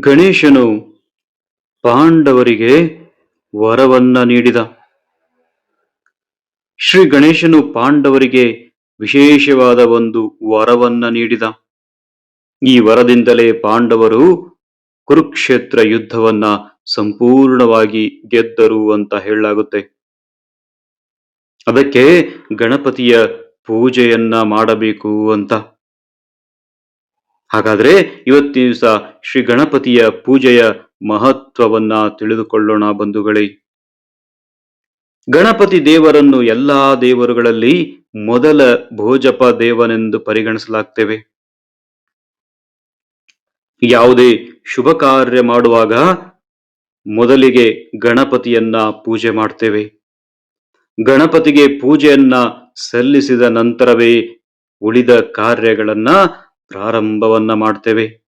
ಗಣೇಶನು ಪಾಂಡವರಿಗೆ ವರವನ್ನ ನೀಡಿದ. ಶ್ರೀ ಗಣೇಶನು ಪಾಂಡವರಿಗೆ ವಿಶೇಷವಾದ ಒಂದು ವರವನ್ನ ನೀಡಿದ. ಈ ವರದಿಂದಲೇ ಪಾಂಡವರು ಕುರುಕ್ಷೇತ್ರ ಯುದ್ಧವನ್ನ ಸಂಪೂರ್ಣವಾಗಿ ಗೆದ್ದರು ಅಂತ ಹೇಳಲಾಗುತ್ತೆ. ಅದಕ್ಕೆ ಗಣಪತಿಯ ಪೂಜೆಯನ್ನ ಮಾಡಬೇಕು ಅಂತ. ಹಾಗಾದ್ರೆ ಇವತ್ತಿನ ದಿವಸ ಶ್ರೀ ಗಣಪತಿಯ ಪೂಜೆಯ ಮಹತ್ವವನ್ನ ತಿಳಿದುಕೊಳ್ಳೋಣ ಬಂಧುಗಳೇ. ಗಣಪತಿ ದೇವರನ್ನು ಎಲ್ಲಾ ದೇವರುಗಳಲ್ಲಿ ಮೊದಲ ಭೋಜಪ ದೇವನೆಂದು ಪರಿಗಣಿಸಲಾಗ್ತೇವೆ. ಯಾವುದೇ ಶುಭ ಕಾರ್ಯ ಮಾಡುವಾಗ ಮೊದಲಿಗೆ ಗಣಪತಿಯನ್ನ ಪೂಜೆ ಮಾಡ್ತೇವೆ. ಗಣಪತಿಗೆ ಪೂಜೆಯನ್ನ ಸಲ್ಲಿಸಿದ ನಂತರವೇ ಉಳಿದ ಕಾರ್ಯಗಳನ್ನ ಪ್ರಾರಂಭವನ್ನ ಮಾಡ್ತೇವೆ.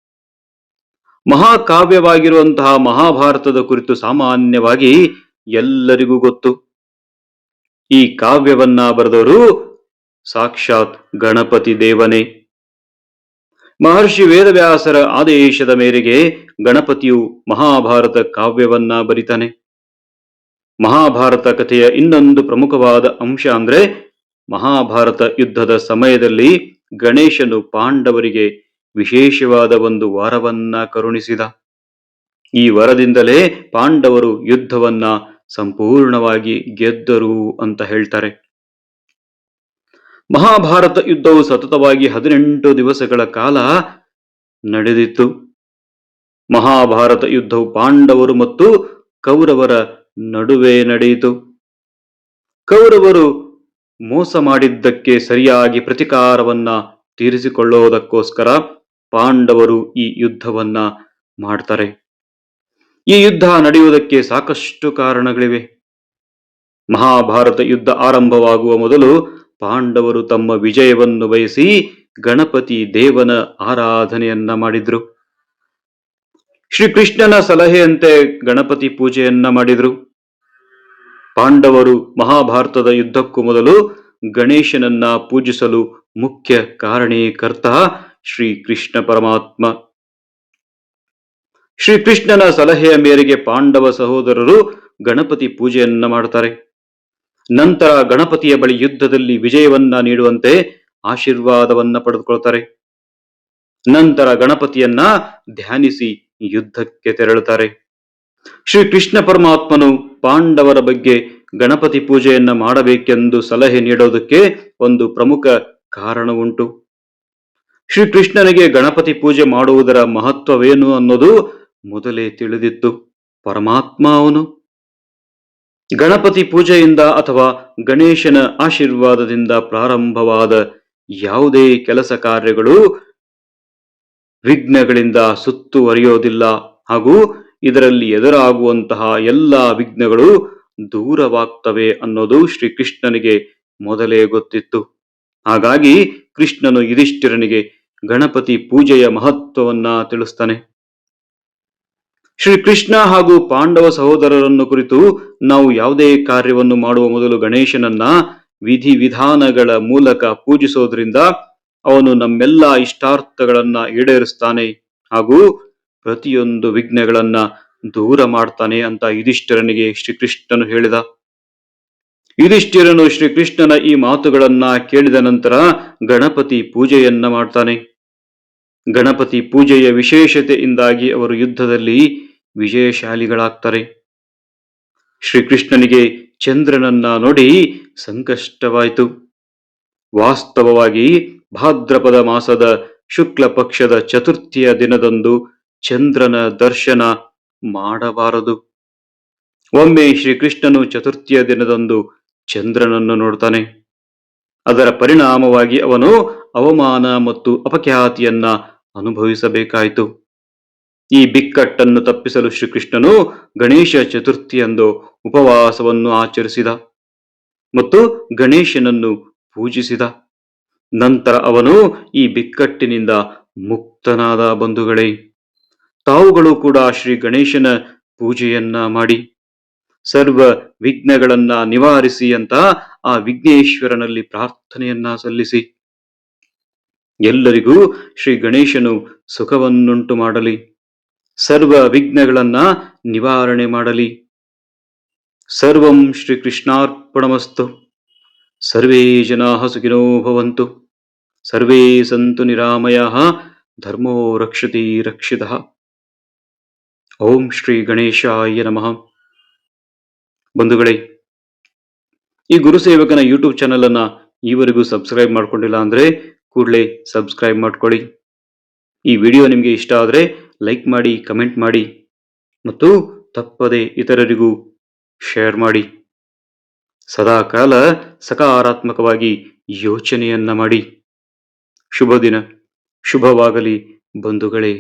ಮಹಾಕಾವ್ಯವಾಗಿರುವಂತಹ ಮಹಾಭಾರತದ ಕುರಿತು ಸಾಮಾನ್ಯವಾಗಿ ಎಲ್ಲರಿಗೂ ಗೊತ್ತು. ಈ ಕಾವ್ಯವನ್ನ ಬರೆದವರು ಸಾಕ್ಷಾತ್ ಗಣಪತಿ ದೇವನೇ. ಮಹರ್ಷಿ ವೇದವ್ಯಾಸರ ಆದೇಶದ ಮೇರೆಗೆ ಗಣಪತಿಯು ಮಹಾಭಾರತ ಕಾವ್ಯವನ್ನ ಬರಿತಾನೆ. ಮಹಾಭಾರತ ಕಥೆಯ ಇನ್ನೊಂದು ಪ್ರಮುಖವಾದ ಅಂಶ ಅಂದ್ರೆ ಮಹಾಭಾರತ ಯುದ್ಧದ ಸಮಯದಲ್ಲಿ ಗಣೇಶನು ಪಾಂಡವರಿಗೆ ವಿಶೇಷವಾದ ಒಂದು ವರವನ್ನ ಕರುಣಿಸಿದ. ಈ ವರದಿಂದಲೇ ಪಾಂಡವರು ಯುದ್ಧವನ್ನ ಸಂಪೂರ್ಣವಾಗಿ ಗೆದ್ದರು ಅಂತ ಹೇಳ್ತಾರೆ. ಮಹಾಭಾರತ ಯುದ್ಧವು ಸತತವಾಗಿ ಹದಿನೆಂಟು ದಿವಸಗಳ ಕಾಲ ನಡೆದಿತ್ತು. ಮಹಾಭಾರತ ಯುದ್ಧವು ಪಾಂಡವರು ಮತ್ತು ಕೌರವರ ನಡುವೆ ನಡೆಯಿತು. ಕೌರವರು ಮೋಸ ಮಾಡಿದ್ದಕ್ಕೆ ಸರಿಯಾಗಿ ಪ್ರತಿಕಾರವನ್ನ ತೀರಿಸಿಕೊಳ್ಳುವುದಕ್ಕೋಸ್ಕರ ಪಾಂಡವರು ಈ ಯುದ್ಧವನ್ನ ಮಾಡ್ತಾರೆ. ಈ ಯುದ್ಧ ನಡೆಯುವುದಕ್ಕೆ ಸಾಕಷ್ಟು ಕಾರಣಗಳಿವೆ. ಮಹಾಭಾರತ ಯುದ್ಧ ಆರಂಭವಾಗುವ ಮೊದಲು ಪಾಂಡವರು ತಮ್ಮ ವಿಜಯವನ್ನು ಬಯಸಿ ಗಣಪತಿ ದೇವನ ಆರಾಧನೆಯನ್ನ ಮಾಡಿದ್ರು. ಶ್ರೀಕೃಷ್ಣನ ಸಲಹೆಯಂತೆ ಗಣಪತಿ ಪೂಜೆಯನ್ನ ಮಾಡಿದ್ರು. ಪಾಂಡವರು ಮಹಾಭಾರತದ ಯುದ್ಧಕ್ಕೂ ಮೊದಲು ಗಣೇಶನನ್ನ ಪೂಜಿಸಲು ಮುಖ್ಯ ಕಾರಣೀಕರ್ತ ಶ್ರೀ ಕೃಷ್ಣ ಪರಮಾತ್ಮ. ಶ್ರೀಕೃಷ್ಣನ ಸಲಹೆಯ ಮೇರೆಗೆ ಪಾಂಡವ ಸಹೋದರರು ಗಣಪತಿ ಪೂಜೆಯನ್ನ ಮಾಡ್ತಾರೆ ನಂತರ ಗಣಪತಿಯ ಬಳಿ ಯುದ್ಧದಲ್ಲಿ ವಿಜಯವನ್ನ ನೀಡುವಂತೆ ಆಶೀರ್ವಾದವನ್ನ ಪಡೆದುಕೊಳ್ತಾರೆ. ನಂತರ ಗಣಪತಿಯನ್ನ ಧ್ಯಾನಿಸಿ ಯುದ್ಧಕ್ಕೆ ತೆರಳುತ್ತಾರೆ. ಶ್ರೀ ಕೃಷ್ಣ ಪರಮಾತ್ಮನು ಪಾಂಡವರ ಬಗ್ಗೆ ಗಣಪತಿ ಪೂಜೆಯನ್ನ ಮಾಡಬೇಕೆಂದು ಸಲಹೆ ನೀಡೋದಕ್ಕೆ ಒಂದು ಪ್ರಮುಖ ಕಾರಣ ಉಂಟು. ಶ್ರೀಕೃಷ್ಣನಿಗೆ ಗಣಪತಿ ಪೂಜೆ ಮಾಡುವುದರ ಮಹತ್ವವೇನು ಅನ್ನೋದು ಮೊದಲೇ ತಿಳಿದಿತ್ತು. ಪರಮಾತ್ಮ ಅವನು. ಗಣಪತಿ ಪೂಜೆಯಿಂದ ಅಥವಾ ಗಣೇಶನ ಆಶೀರ್ವಾದದಿಂದ ಪ್ರಾರಂಭವಾದ ಯಾವುದೇ ಕೆಲಸ ಕಾರ್ಯಗಳು ವಿಘ್ನಗಳಿಂದ ಸುತ್ತುವರಿಯೋದಿಲ್ಲ ಹಾಗೂ ಇದರಲ್ಲಿ ಎದುರಾಗುವಂತಹ ಎಲ್ಲ ವಿಘ್ನಗಳು ದೂರವಾಗ್ತವೆ ಅನ್ನೋದು ಶ್ರೀಕೃಷ್ಣನಿಗೆ ಮೊದಲೇ ಗೊತ್ತಿತ್ತು. ಹಾಗಾಗಿ ಕೃಷ್ಣನು ಯುಧಿಷ್ಠಿರನಿಗೆ ಗಣಪತಿ ಪೂಜೆಯ ಮಹತ್ವವನ್ನ ತಿಳಿಸ್ತಾನೆ. ಶ್ರೀಕೃಷ್ಣ ಹಾಗೂ ಪಾಂಡವ ಸಹೋದರರನ್ನು ಕುರಿತು ನಾವು ಯಾವುದೇ ಕಾರ್ಯವನ್ನು ಮಾಡುವ ಮೊದಲು ಗಣೇಶನನ್ನ ವಿಧಿ ವಿಧಾನಗಳ ಮೂಲಕ ಪೂಜಿಸೋದ್ರಿಂದ ಅವನು ನಮ್ಮೆಲ್ಲ ಇಷ್ಟಾರ್ಥಗಳನ್ನ ಈಡೇರಿಸ್ತಾನೆ ಹಾಗೂ ಪ್ರತಿಯೊಂದು ವಿಘ್ನಗಳನ್ನ ದೂರ ಮಾಡ್ತಾನೆ ಅಂತ ಯುಧಿಷ್ಠಿರನಿಗೆ ಶ್ರೀಕೃಷ್ಣನು ಹೇಳಿದ. ಯುಧಿಷ್ಠಿರನು ಶ್ರೀಕೃಷ್ಣನ ಈ ಮಾತುಗಳನ್ನ ಕೇಳಿದ ನಂತರ ಗಣಪತಿ ಪೂಜೆಯನ್ನ ಮಾಡ್ತಾನೆ. ಗಣಪತಿ ಪೂಜೆಯ ವಿಶೇಷತೆಯಿಂದಾಗಿ ಅವರು ಯುದ್ಧದಲ್ಲಿ ವಿಜಯಶಾಲಿಗಳಾಗ್ತಾರೆ. ಶ್ರೀಕೃಷ್ಣನಿಗೆ ಚಂದ್ರನನ್ನ ನೋಡಿ ಸಂಕಷ್ಟವಾಯಿತು. ವಾಸ್ತವವಾಗಿ ಭಾದ್ರಪದ ಮಾಸದ ಶುಕ್ಲ ಪಕ್ಷದ ಚತುರ್ಥಿಯ ದಿನದಂದು ಚಂದ್ರನ ದರ್ಶನ ಮಾಡಬಾರದು. ಒಮ್ಮೆ ಶ್ರೀಕೃಷ್ಣನು ಚತುರ್ಥಿಯ ದಿನದಂದು ಚಂದ್ರನನ್ನು ನೋಡ್ತಾನೆ. ಅದರ ಪರಿಣಾಮವಾಗಿ ಅವನು ಅವಮಾನ ಮತ್ತು ಅಪಖ್ಯಾತಿಯನ್ನ ಅನುಭವಿಸಬೇಕಾಯಿತು. ಈ ಬಿಕ್ಕಟ್ಟನ್ನು ತಪ್ಪಿಸಲು ಶ್ರೀಕೃಷ್ಣನು ಗಣೇಶ ಚತುರ್ಥಿಯಂದು ಉಪವಾಸವನ್ನು ಆಚರಿಸಿದ ಮತ್ತು ಗಣೇಶನನ್ನು ಪೂಜಿಸಿದ. ನಂತರ ಅವನು ಈ ಬಿಕ್ಕಟ್ಟಿನಿಂದ ಮುಕ್ತನಾದ ಬಂಧುಗಳೇ. ತಾವುಗಳು ಕೂಡ ಶ್ರೀ ಗಣೇಶನ ಪೂಜೆಯನ್ನ ಮಾಡಿ, ಸರ್ವ ವಿಘ್ನಗಳನ್ನ ನಿವಾರಿಸಿ ಅಂತ ಆ ವಿಘ್ನೇಶ್ವರನಲ್ಲಿ ಪ್ರಾರ್ಥನೆಯನ್ನ ಸಲ್ಲಿಸಿ. ಎಲ್ಲರಿಗೂ ಶ್ರೀ ಗಣೇಶನು ಸುಖವನ್ನುಂಟು ಮಾಡಲಿ, ಸರ್ವ ವಿಘ್ನಗಳನ್ನ ನಿವಾರಣೆ ಮಾಡಲಿ. ಸರ್ವಂ ಶ್ರೀಕೃಷ್ಣಾರ್ಪಣಮಸ್ತು ಸರ್ವೇ ಜನಾ ಸುಖಿನೋ ಭವಂತು. ಸರ್ವೇ ಸಂತು ನಿರಾಮಯಃ. ಧರ್ಮೋ ರಕ್ಷತಿ ರಕ್ಷಿತಃ. ಓಂ ಶ್ರೀ ಗಣೇಶಾಯ ನಮಃ. ಬಂಧುಗಳೇ, ಈ ಗುರುಸೇವಕನ ಯೂಟ್ಯೂಬ್ ಚಾನೆಲ್ ಅನ್ನ ಈವರೆಗೂ ಸಬ್ಸ್ಕ್ರೈಬ್ ಮಾಡ್ಕೊಂಡಿಲ್ಲ ಅಂದ್ರೆ ಕೂಡಲೇ ಸಬ್ಸ್ಕ್ರೈಬ್ ಮಾಡ್ಕೊಳ್ಳಿ. ಈ ವಿಡಿಯೋ ನಿಮಗೆ ಇಷ್ಟ ಆದರೆ ಲೈಕ್ ಮಾಡಿ, ಕಮೆಂಟ್ ಮಾಡಿ, ಮತ್ತು ತಪ್ಪದೆ ಇತರರಿಗೂ ಶೇರ್ ಮಾಡಿ. ಸದಾಕಾಲ ಸಕಾರಾತ್ಮಕವಾಗಿ ಯೋಚನೆಯನ್ನ ಮಾಡಿ. ಶುಭ ದಿನ, ಶುಭವಾಗಲಿ ಬಂಧುಗಳೇ.